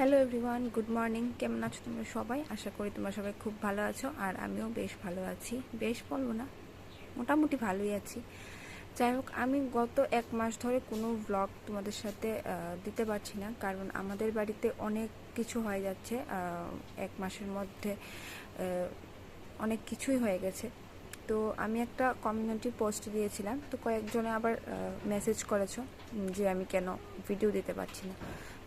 Hello everyone good morning কেমন আছো তোমরা সবাই? আশা করি তোমরা সবাই খুব ভালো আছো আর আমিও বেশ ভালো আছি। বেশ বলব না, মোটামুটি ভালোই আছি। যাই হোক, আমি গত এক মাস ধরে কোনো ব্লগ তোমাদের সাথে দিতে পারছি না। কারণ আমাদের বাড়িতে অনেক কিছু হয়ে যাচ্ছে এক মাসের মধ্যে অনেক কিছুই হয়ে গেছে। তো আমি একটা কমিউনিটি পোস্ট দিয়েছিলাম। তো কয়েকজনে আবার মেসেজ করেছ যে আমি কেন ভিডিও দিতে পারছি না।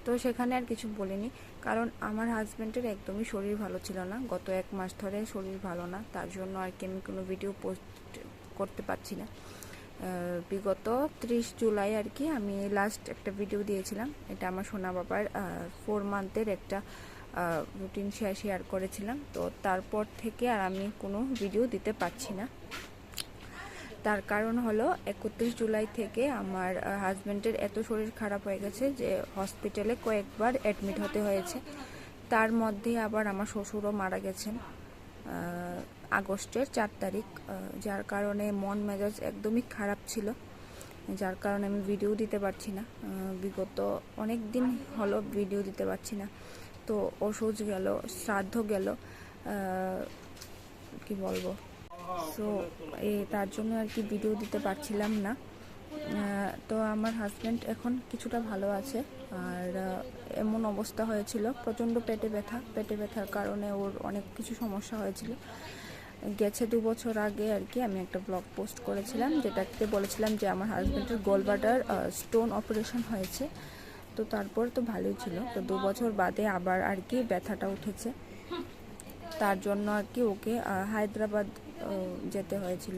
তো সেখানে আর কিছু বলিনি। কারণ আমার হাজব্যান্ডের একদমই শরীর ভালো ছিল না। গত এক মাস ধরে শরীর ভালো না। তার জন্য আর কি আমি কোনো ভিডিও পোস্ট করতে পারছি না। বিগত ত্রিশ জুলাই আর কি আমি লাস্ট একটা ভিডিও দিয়েছিলাম। এটা আমার সোনা বাবার ফোর মান্থের একটা রুটিন শেয়ার শেয়ার করেছিলাম। তো তারপর থেকে আর আমি কোনো ভিডিও দিতে পারছি না। তার কারণ হলো একত্রিশ জুলাই থেকে আমার হাজব্যান্ডের এত শরীর খারাপ হয়ে গেছে যে হসপিটালে কয়েকবার অ্যাডমিট হতে হয়েছে। তার মধ্যে আবার আমার শ্বশুরও মারা গেছেন আগস্টের চার তারিখ যার কারণে মন মেজাজ একদমই খারাপ ছিল। যার কারণে আমি ভিডিও দিতে পারছি না। বিগত অনেক দিন হলো ভিডিও দিতে পারছি না। তো ওষুধ গেল, শ্রাদ্ধ গেল কি বলব? সো এই তার জন্য আর কি ভিডিও দিতে পারছিলাম না। তো আমার হাজব্যান্ড এখন কিছুটা ভালো আছে। আর এমন অবস্থা হয়েছিল, প্রচণ্ড পেটে ব্যথা। পেটে ব্যথার কারণে ওর অনেক কিছু সমস্যা হয়েছিল। গেছে দু বছর আগে আর কি আমি একটা ব্লগ পোস্ট করেছিলাম, যেটাতে বলেছিলাম যে আমার হাজব্যান্ডের গোলবাটার স্টোন অপারেশন হয়েছে। তো তারপর তো ভালোই ছিল। তো দু বছর বাদে আবার আর কি ব্যথাটা উঠেছে। তার জন্য আর কি ওকে হায়দ্রাবাদ যেতে হয়েছিল।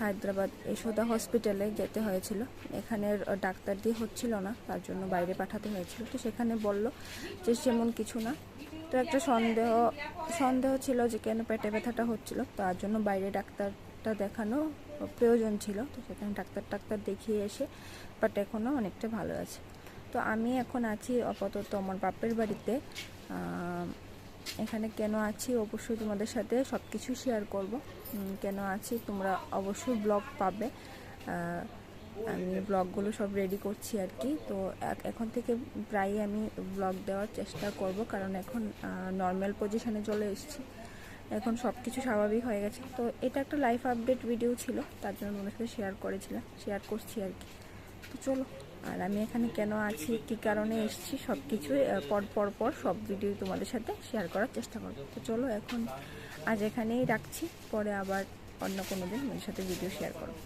হায়দ্রাবাদ যশোদা হসপিটালে যেতে হয়েছিল। এখানের ডাক্তার দিয়ে হচ্ছিল না, তার জন্য বাইরে পাঠাতে হয়েছিল। তো সেখানে বলল যে সেমন কিছু না। তো একটা সন্দেহ সন্দেহ ছিল যে কেন পেটে ব্যথাটা হচ্ছিল। তার জন্য বাইরে ডাক্তারটা দেখানো প্রয়োজন ছিল। তো সেখানে ডাক্তার টাক্তার দেখিয়ে এসে বাট এখনও অনেকটা ভালো আছে। তো আমি এখন আছি আপাতত আমার বাপের বাড়িতে। এখানে কেন আছি অবশ্যই তোমাদের সাথে সব কিছু শেয়ার করব কেন আছি তোমরা অবশ্যই ব্লগ পাবে। আমি ব্লগগুলো সব রেডি করছি আর কি। তো এখন থেকে প্রায়ই আমি ব্লগ দেওয়ার চেষ্টা করব কারণ এখন নর্মাল পজিশনে চলে এসেছি। এখন সব কিছু স্বাভাবিক হয়ে গেছে। তো এটা একটা লাইফ আপডেট ভিডিও ছিল, তার জন্য তোমাদের সাথে শেয়ার করেছিলাম শেয়ার করছি আর কি। তো চলো। আর আমি এখানে কেন আছি, কি কারণে এসেছি সব কিছুই পর পর পর সব ভিডিও তোমাদের সাথে শেয়ার করার চেষ্টা করব। তো চলো এখন আজ এখানেই রাখছি, পরে আবার অন্য কোনো দিন সাথে ভিডিও শেয়ার করব।